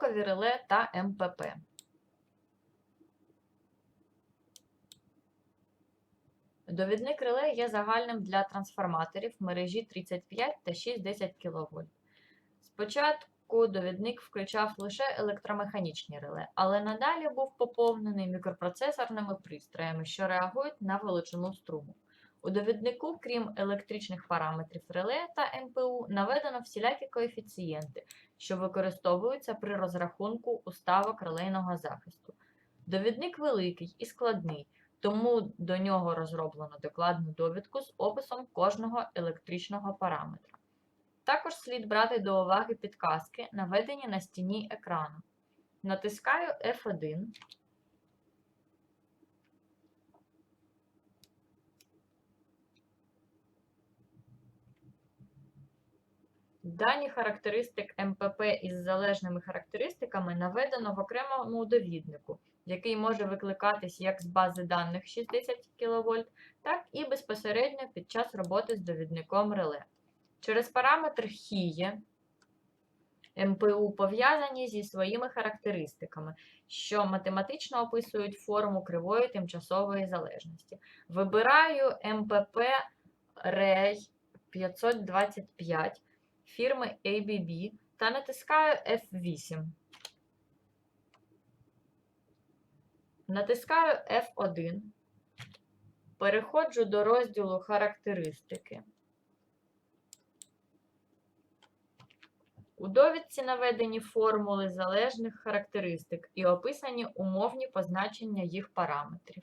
потокові реле та МПП. Довідник реле є загальним для трансформаторів мережі 35 та 6-10 кВт. Спочатку довідник включав лише електромеханічні реле, але надалі був поповнений мікропроцесорними пристроями, що реагують на величину струму. У довіднику, крім електричних параметрів реле та МПУ, наведено всілякі коефіцієнти, що використовуються при розрахунку уставок релейного захисту. Довідник великий і складний, тому до нього розроблено докладну довідку з описом кожного електричного параметра. Також слід брати до уваги підказки, наведені на стіні екрану. Натискаю F1. Дані характеристик МПП із залежними характеристиками наведено в окремому довіднику, який може викликатись як з бази даних 60 кВт, так і безпосередньо під час роботи з довідником реле. Через параметр хіє МПУ пов'язані зі своїми характеристиками, що математично описують форму кривої тимчасової залежності. Вибираю МПП REI 525 фірми ABB та натискаю F8. Натискаю F1. Переходжу до розділу Характеристики. У довідці наведені формули залежних характеристик і описані умовні позначення їх параметрів.